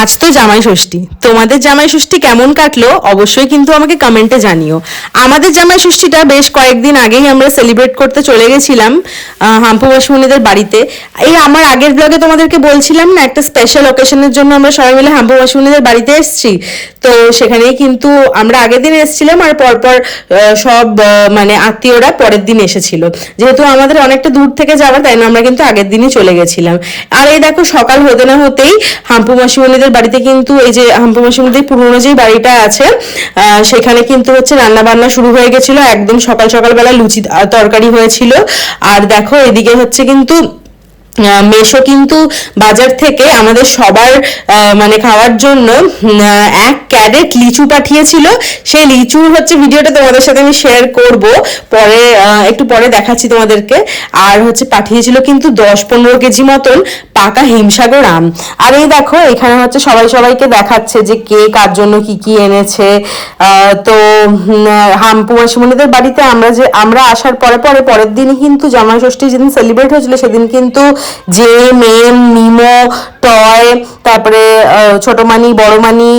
আজ তো জামাই ষষ্ঠী। তোমাদের জামাই ষষ্ঠী কেমন কাটলো? অবশ্যই কিন্তু আমাকে কমেন্টে জানিও। আমাদের জামাই ষষ্ঠীটা বেশ কয়েকদিন আগেই আমরা সেলিব্রেট করতে চলে গেছিলাম হাম্পু বাসমণিদের বাড়িতে। এই আমার আগের ব্লগে তোমাদেরকে বলছিলাম না, একটা স্পেশাল অকেশনের জন্য আমরা সবাই মিলে হাম্পু বাসমণিদের বাড়িতে এসেছি। তো সেখানেই কিন্তু আমরা আগের দিন এসেছিলাম আর পরপর সব মানে আত্মীয়রা পরের দিন এসেছিল। যেহেতু আমাদের অনেকটা দূর থেকে যাওয়ার, তাই আমরা কিন্তু আগের দিনই চলে গেছিলাম। আর এই দেখো সকাল হতে না হতেই হাম্পু মাসিমণিদের বাড়িতে কিন্তু এই যে হাম্পু মধ্যে পুরনো যে বাড়িটা আছে সেখানে কিন্তু হচ্ছে রান্না বান্না শুরু হয়ে গেছিল। একদম সকাল সকালবেলা লুচি তরকারি হয়েছিল। আর দেখো, এদিকে হচ্ছে কিন্তু মেশো কিন্তু বাজার থেকে আমাদের সবার মানে খাওয়ার জন্য এক ক্যারেট লিচু পাঠিয়েছিল। সেই লিচু হচ্ছে ভিডিওটা তোমাদের সাথে আমি শেয়ার করব। পরে একটু পরে দেখাচ্ছি তোমাদেরকে। আর হচ্ছে পাঠিয়েছিল কিন্তু দশ পনেরো কেজি মতন পাকা হিমসাগর আম। আর এই দেখো, এখানে হচ্ছে সবাই সবাইকে দেখাচ্ছে যে কে কার জন্য কি কি এনেছে। তো হাম্পু মাসিমণিদের বাড়িতে আমরা যে, আমরা আসার পরে পরে, পরের দিনই কিন্তু জামাই ষষ্ঠী যেদিন সেলিব্রেট হয়েছিল, সেদিন কিন্তু যে মেম, নিমো, টয়, তারপরে ছোট মানি বড় মানি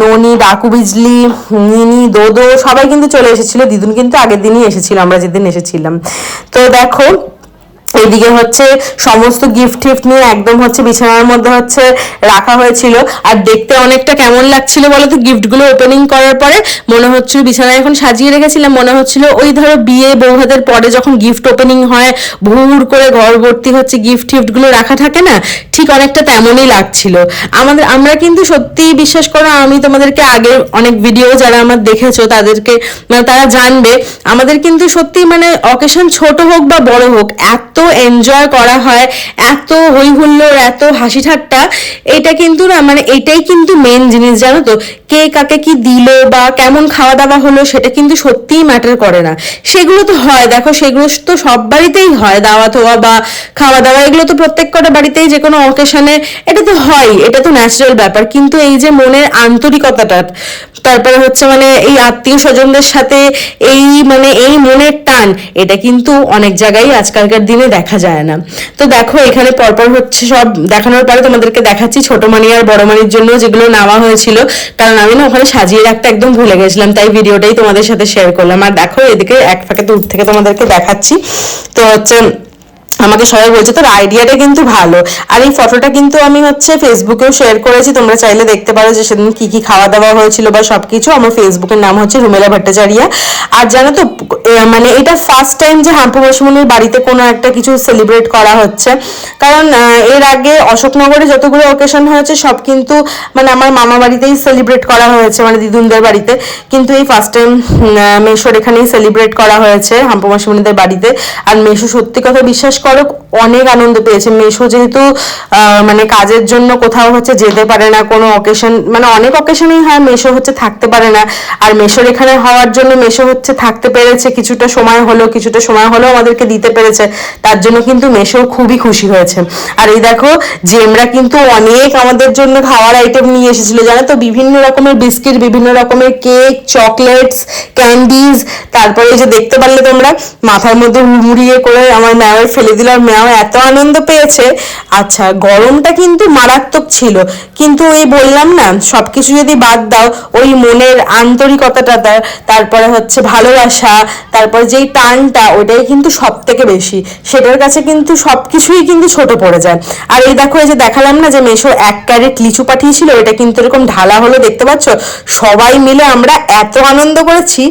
ননি, ডাকু বিজলি মিনি দোদো, সবাই কিন্তু চলে এসেছিল। দিদুন কিন্তু আগের দিনই এসেছিল, আমরা যেদিন এসেছিলাম। তো দেখো এদিকে হচ্ছে সমস্ত গিফট টিফট নিয়ে একদম হচ্ছে বিছানার মধ্যে হচ্ছে রাখা হয়েছিল। আর দেখতে অনেকটা কেমন লাগছিল বলো তো গিফটগুলো ওপেনিং করার পরে মনে হচ্ছিল বিছানায় এখন সাজিয়ে রেখেছিলাম, মনে হচ্ছিল ওই ধরো বিয়ে বৌভাতের পরে যখন গিফট ওপেনিং হয়, ভুর করে ঘর ভর্তি হচ্ছে গিফট টিফটগুলো রাখা থাকে না, ঠিক অনেকটা তেমনই লাগছিল। আমাদের, আমরা কিন্তু সত্যি বিশ্বাস করো, আমি তোমাদেরকে আগে অনেক ভিডিও যারা আমার দেখেছ তাদেরকে মানে তারা জানবে, আমাদের কিন্তু সত্যি মানে অকেশন ছোট হোক বা বড় হোক, এত এনজয় করা হয়, এত হই হুল্লোড় এত হাসি ঠাট্টা এটা কিন্তু না মানে এটাই কিন্তু মেন জিনিস, জানো তো? কে কাকে কি দিল বা কেমন খাওয়া দাওয়া হলো, সেটা কিন্তু সত্যিই ম্যাটার করে না। সেগুলো তো হয়, দেখো, সেগুলো তো সব বাড়িতেই হয় দাওয়া হওয়া বা খাওয়া দাওয়া এগুলো তো প্রত্যেক কটা বাড়িতেই যে কোনো অকেশনে এটা তো হয়, এটা তো ন্যাচারাল ব্যাপার। কিন্তু এই যে মনের আন্তরিকতাটা, তারপরে হচ্ছে মানে এই আত্মীয় স্বজনদের সাথে এই মানে এই মনের টান, এটা কিন্তু অনেক জায়গায় আজকালকার দিনে দেখা যায় না। তো দেখো, এখানে পরপর হচ্ছে সব দেখানোর পরে তোমাদেরকে দেখাচ্ছি ছোট মানি আর বড় মানির জন্য যেগুলো নেওয়া হয়েছিল। কারণ আমি না ওখানে সাজিয়ে রাখতে একদম ভুলে গেছিলাম, তাই ভিডিওটাই তোমাদের সাথে শেয়ার করলাম। আর দেখো, এদিকে এক ফাঁকে দূর থেকে তোমাদেরকে দেখাচ্ছি। তো হচ্ছে আমাকে সবাই বলছে, তোর আইডিয়াটা কিন্তু ভালো। আর এই ফটোটা কিন্তু আমি হচ্ছে ফেসবুকেও শেয়ার করেছি। তোমরা চাইলে দেখতে পারো যে সেদিন কি কি খাওয়া দাওয়া হয়েছিল বা সবকিছু। আমার ফেসবুকের নাম হচ্ছে রুমেলা ভট্টাচারিয়া। আর জানো তো মানে এটা ফার্স্ট টাইম যে হাম্পু বসমনির বাড়িতে কোনো একটা কিছু সেলিব্রেট করা হচ্ছে। কারণ এর আগে অশোকনগরে যতগুলো অকেশন হয়েছে, সব কিন্তু মানে আমার মামা বাড়িতেই সেলিব্রেট করা হয়েছে মানে দিদুনদের বাড়িতে। কিন্তু এই ফার্স্ট টাইম মেশোর এখানেই সেলিব্রেট করা হয়েছে হাম্পু মাসিমণিদের বাড়িতে। আর মেশো সত্যি কথা বিশ্বাস করো অনেক আনন্দ পেয়েছে। মেশো যেহেতু মানে কাজের জন্য কোথাও হচ্ছে যেতে পারে না, কোনো অকেশন মানে অনেক অকেশনেই হয়, মেশো হচ্ছে থাকতে পারে না। আর মেশোর এখানে হওয়ার জন্য মেশো হচ্ছে থাকতে পেরেছে, কিছুটা সময় হলো, কিছুটা সময় হলো আমাদেরকে দিতে পেরেছে। তার জন্য কিন্তু মেশো খুবই খুশি হয়েছে। আর এই দেখো, জেমরা কিন্তু অনেক আমাদের জন্য খাওয়ার আইটেম নিয়ে এসেছিল, জানো তো? বিভিন্ন রকমের বিস্কিট বিভিন্ন রকমের কেক চকলেটস ক্যান্ডিজ তারপরে যে দেখতে পারলে তোমরা, মাথার মধ্যে হুড়মুড়িয়ে করে আমার ম্যাওয়ের ফেলে দিল দিলাম ম্যাও এত আনন্দ পেয়েছে। আচ্ছা গরমটা কিন্তু মারাত্মক ছিল। কিন্তু ওই বললাম না, সবকিছু যদি বাদ দাও, ওই মনের আন্তরিকতাটা তারপরে হচ্ছে ভালোবাসা তারপরে যেই টানটা ওইটাই কিন্তু সব থেকে বেশি। সেটার কাছে কিন্তু সব কিছুই কিন্তু ছোট পড়ে যায়। আর এই দেখো, এই যে দেখালাম না যে মেশো এক ক্যারেট লিচু পাঠিয়েছিল, এটা কিন্তু এরকম ঢালা হলো, দেখতে পাচ্ছ? সবাই মিলে আমরা এত আনন্দ করেছি।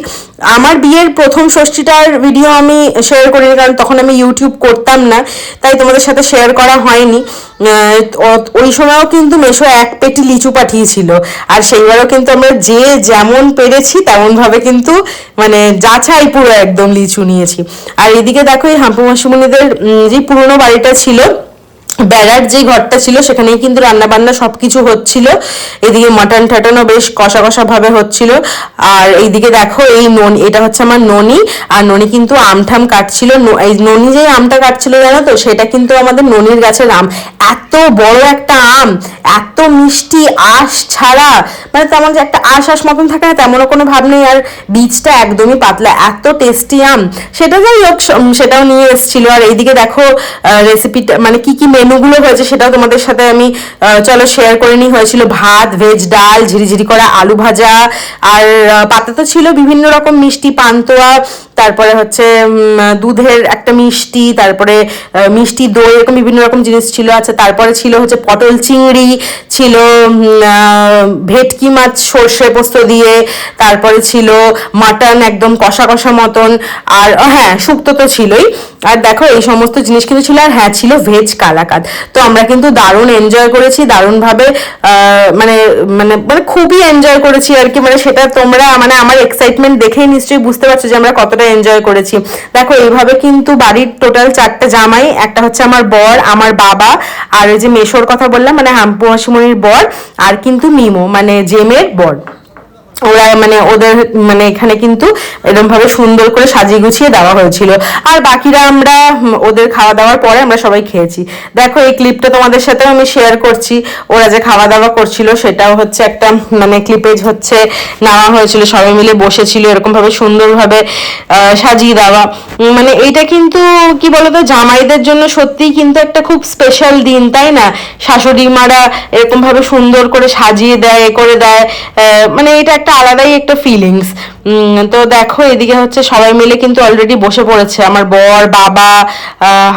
আমার বিয়ের প্রথম ষষ্ঠীটার ভিডিও আমি শেয়ার করিনি, কারণ তখন আমি ইউটিউব করতাম না, তাই তোমাদের সাথে শেয়ার করা হয়নি। ওই সময়ও কিন্তু মেশো এক পেটি লিচু পাঠিয়েছিল। আর সেইবারও কিন্তু আমরা যে যেমন পেরেছি, তেমনভাবে কিন্তু মানে যাচাই পুরো একদম লিচু নিয়েছি। আর এদিকে দেখো এই হাম্পু মাসিমণিদের যে পুরনো বাড়িটা ছিল বেড়ার যে ঘরটা ছিল, সেখানেই কিন্তু রান্না বান্না সবকিছু হচ্ছিল। এদিকে মাটন টাটনও বেশ কষা কষা ভাবে হচ্ছিল। আর এইদিকে দেখো, এই ননি, এটা হচ্ছে আমার ননি। আর ননি কিন্তু আমঠাম কাটছিল। এই ননি যে আমটা কাটছিল জানো তো, সেটা কিন্তু আমাদের ননির গাছের আম। এত বড় একটা আম, এত মিষ্টি আঁশ ছাড়া মানে তেমন যে একটা আশ আঁশ মতন থাকে না, তেমনও কোনো ভাব নেই। আর বীজটা একদমই পাতলা, এত টেস্টি আম। সেটা যাই হোক, সেটাও নিয়ে এসেছিল। আর এইদিকে দেখো রেসিপিটা মানে কি কি মেনুগুলো হয়েছে সেটাও তোমাদের সাথে আমি চলো শেয়ার করে নিই। হয়েছিল ভাত ভেজ ডাল, ঝিরিঝিরি করা আলু ভাজা, আর পাতা তো ছিল বিভিন্ন রকম, মিষ্টি, পান্তুয়া তারপরে হচ্ছে দুধের একটা মিষ্টি, তারপরে মিষ্টি দই, এরকম বিভিন্ন রকম জিনিস ছিল। আচ্ছা তারপরে ছিল হচ্ছে পটল চিংড়ি, ছিল ভেটকি মাছ সর্ষে পোস্ত দিয়ে, তারপরে ছিল মাটন একদম কষা কষা মতন, আর হ্যাঁ শুক্তো তো ছিলই। আর দেখো, এই সমস্ত জিনিস কিন্তু ছিল, আর হ্যাঁ ছিল ভেজ কালাকাদ। তো আমরা কিন্তু দারুণ এনজয় করেছি, দারুণভাবে মানে মানে মানে খুবই এনজয় করেছি আর কি। মানে সেটা তোমরা মানে আমার এক্সাইটমেন্ট দেখেই নিশ্চয়ই বুঝতে পারছ যে আমরা কতটা এনজয় করেছি। দেখো, এইভাবে কিন্তু বাড়ির টোটাল চারটে জামাই, একটা হচ্ছে আমার বর, আমার বাবা, আর ওই যে মেশোর কথা বললাম মানে হাম্পু মাসিমণির বর, আর কিন্তু মিমো মানে জেমের বর। ওরা মানে ওদের মানে এখানে কিন্তু এরকম ভাবে সুন্দর করে সাজিয়ে গুছিয়ে দেওয়া হয়েছিল। আর বাকিরা আমরা ওদের খাওয়া দাওয়ার পরে আমরা সবাই খেয়েছি। দেখো, এই ক্লিপটা তোমাদের সাথে আমি শেয়ার করছি। ওরা যে খাওয়া দাওয়া করছিল সেটাও হচ্ছে একটা মানে ক্লিপেজ হচ্ছে, নেওয়া হয়েছিল, সবাই মিলে বসেছিল, এরকম ভাবে সুন্দরভাবে সাজিয়ে দেওয়া। মানে এইটা কিন্তু, কি বলতো, জামাইদের জন্য সত্যিই কিন্তু একটা খুব স্পেশাল দিন, তাই না? শাশুড়ি মারা এরকম ভাবে সুন্দর করে সাজিয়ে দেয় করে দেয় মানে এটা একটা আলাদাই একটা ফিলিংস তো দেখো, এদিকে হচ্ছে সবাই মিলে কিন্তু অলরেডি বসে পড়েছে। আমার বর, বাবা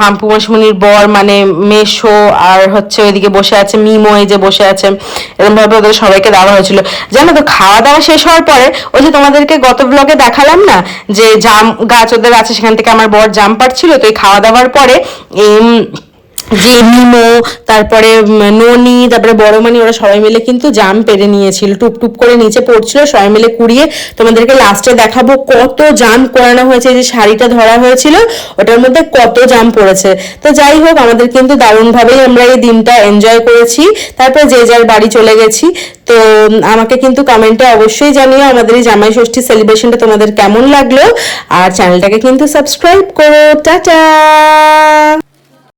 হাম্পু মাসমুনির বর মানে মেশো আর হচ্ছে ওইদিকে বসে আছে, মিমো এই যে বসে আছে। এরকমভাবে ওদের সবাইকে দেওয়া হয়েছিল। জানো তো খাওয়া দাওয়া শেষ হওয়ার পরে ওই যে তোমাদেরকে গত ব্লগে দেখালাম না, যে জাম গাছ ওদের আছে, সেখান থেকে আমার বর জাম পাড়ছিল তো এই খাওয়া দাওয়ার পরে যে মিমো তারপরে ননি, তারপরে বড় মানি ওরা সবাই মিলে কিন্তু জাম পেরে নিয়েছিল, টুপ টুপ করে নিচে পড়ছিল, সবাই মিলে কুড়িয়ে তোমাদেরকে লাস্টে দেখাবো কত জাম করানো হয়েছে যে শাড়িটা ধরা হয়েছিল, ওটার মধ্যে কত জাম পড়েছে। তো যাই হোক, আমাদের কিন্তু দারুণভাবেই আমরা এই দিনটা এনজয় করেছি, তারপর যে যার বাড়ি চলে গেছি, তো আমাকে কিন্তু কমেন্টে অবশ্যই জানিও আমাদের এই জামাই ষষ্ঠী সেলিব্রেশনটা তোমাদের কেমন লাগল, আর চ্যানেলটাকে কিন্তু সাবস্ক্রাইব করো, টাটা!